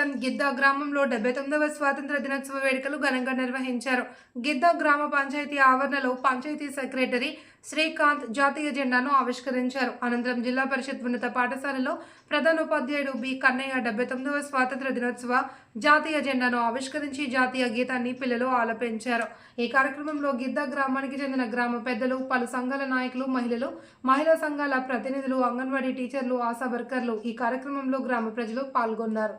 మండలం గిద్దా గ్రామంలో డెబ్బై తొమ్మిదవ స్వాతంత్ర దినోత్సవ వేడుకలు ఘనంగా నిర్వహించారు. గిద్దా గ్రామ పంచాయతీ ఆవరణలో పంచాయతీ సెక్రటరీ శ్రీకాంత్ జాతీయ జెండాను ఆవిష్కరించారు. అనంతరం జిల్లా పరిషత్ ఉన్నత పాఠశాలలో ప్రధానోపాధ్యాయుడు బి. కన్నయ్య డెబ్బై తొమ్మిదవ స్వాతంత్ర దినోత్సవ జాతీయ జెండాను ఆవిష్కరించి జాతీయ గీతాన్ని పిల్లలు ఆలపించారు. ఈ కార్యక్రమంలో గిద్దా గ్రామానికి చెందిన గ్రామ పెద్దలు పలు సంఘాల నాయకులు మహిళలు మహిళా సంఘాల ప్రతినిధులు అంగన్వాడీ టీచర్లు ఆశా వర్కర్లు ఈ కార్యక్రమంలో గ్రామ ప్రజలు పాల్గొన్నారు.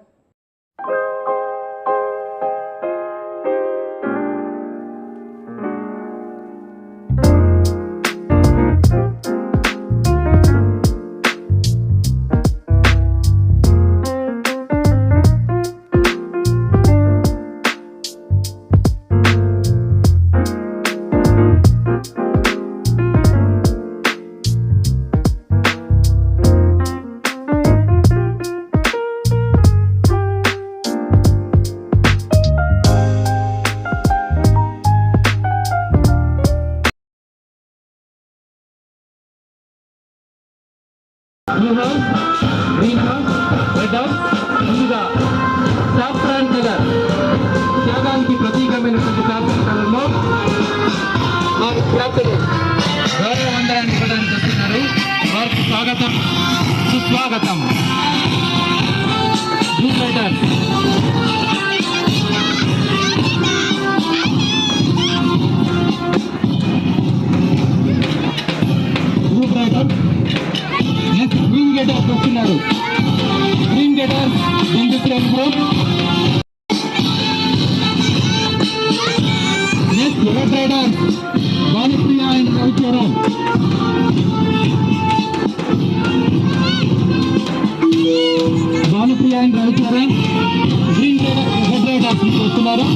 Blue house green house red house ముందుగా సాఫ్రాన్ కలర్ త్యాగానికి ప్రతీకమైనటువంటి సాఫ్రాన్ కలర్లో వారి ప్రాప్తులు గౌరవ వందనాన్ని ఇవ్వడానికి వస్తున్నారు వారికి స్వాగతం సుస్వాగతం blue red riders Bhanupriya and Ravicharan Bhanupriya and Ravicharan green gator red riders నుంచి వస్తున్నారు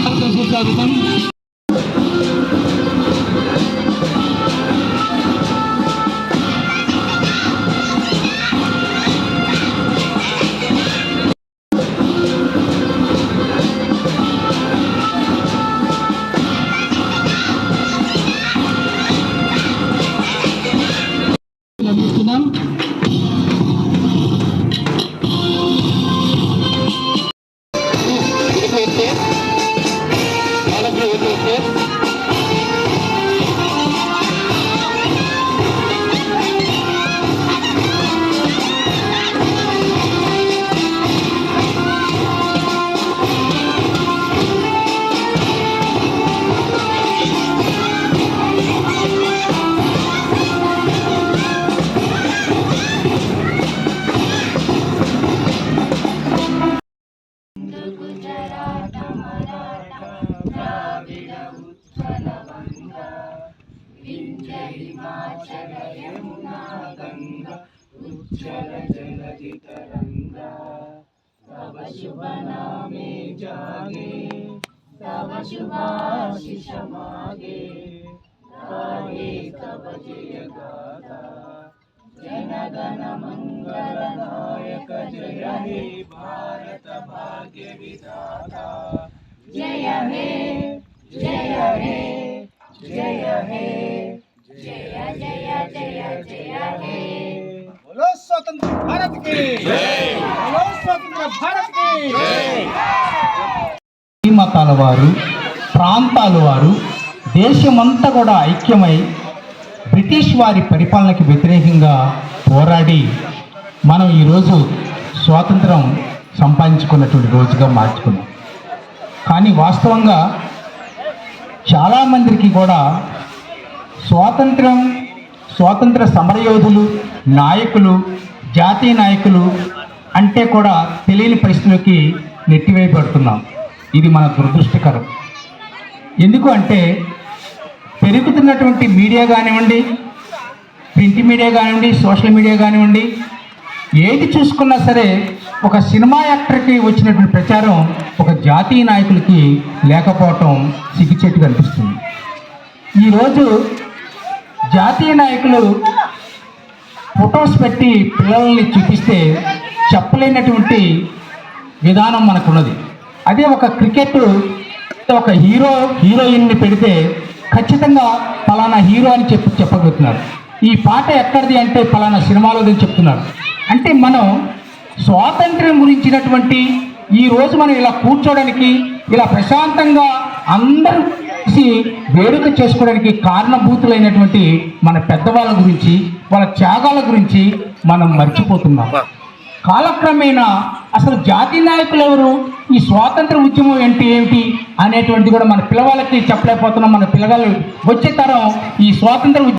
వారికి స్వాగతం लवङ्गा विन्ध्य हिमाचल यमुना गङ्गा उज्जल जलधि तरङ्गा तव शुभनामे जागे, तव शुभाशिष मागे गाये तव जय गाथा जनगण मङ्गलनायक जय हे भारत भाग्य विधाता जय हे హే మతాల వారు ప్రాంతాల వారు దేశమంతా కూడా ఐక్యమై బ్రిటిష్ వారి పరిపాలనకి వ్యతిరేకంగా పోరాడి మనం ఈరోజు స్వాతంత్రం సంపాదించుకున్నటువంటి రోజుగా మార్చుకున్నాం. కానీ వాస్తవంగా చాలామందికి కూడా స్వాతంత్రం స్వాతంత్ర సమరయోధులు నాయకులు జాతీయ నాయకులు అంటే కూడా తెలియని పరిస్థితులకి నెట్టివేయబడుతున్నాం. ఇది మన దురదృష్టకరం. ఎందుకు అంటే పెరుగుతున్నటువంటి మీడియా కానివ్వండి ప్రింట్ మీడియా కానివ్వండి సోషల్ మీడియా కానివ్వండి ఏది చూసుకున్నా సరే ఒక సినిమా యాక్టర్కి వచ్చినటువంటి ప్రచారం ఒక జాతీయ నాయకులకి లేకపోవటం సిగ్గుచేటు కనిపిస్తుంది ఈరోజు జాతీయ నాయకులు ఫొటోస్ పెట్టి పిల్లల్ని చూపిస్తే చెప్పలేనటువంటి విధానం మనకున్నది. అదే ఒక క్రికెట్ ఒక హీరో హీరోయిన్ని పెడితే ఖచ్చితంగా ఫలానా హీరో అని చెప్పి చెప్పగలుగుతున్నారు. ఈ పాట ఎక్కడిది అంటే ఫలానా సినిమాలోది చెప్తున్నారు. అంటే మనం స్వాతంత్ర్యం గురించినటువంటి ఈ రోజు మనం ఇలా కూర్చోడానికి ఇలా ప్రశాంతంగా అందరూ కలిసి వేడుక చేసుకోవడానికి కారణభూతులైనటువంటి మన పెద్దవాళ్ళ గురించి వాళ్ళ త్యాగాల గురించి మనం మర్చిపోతున్నాం. కాలక్రమేణా అసలు జాతి నాయకులు ఎవరు? ఈ స్వాతంత్ర ఉద్యమం ఏంటి ఏమిటి అనేటువంటి కూడా మన పిల్లవాళ్ళకి చెప్పలేకపోతున్నాం. మన పిల్లగాళ్ళు వచ్చే తరం ఈ స్వాతంత్ర ఉద్యమం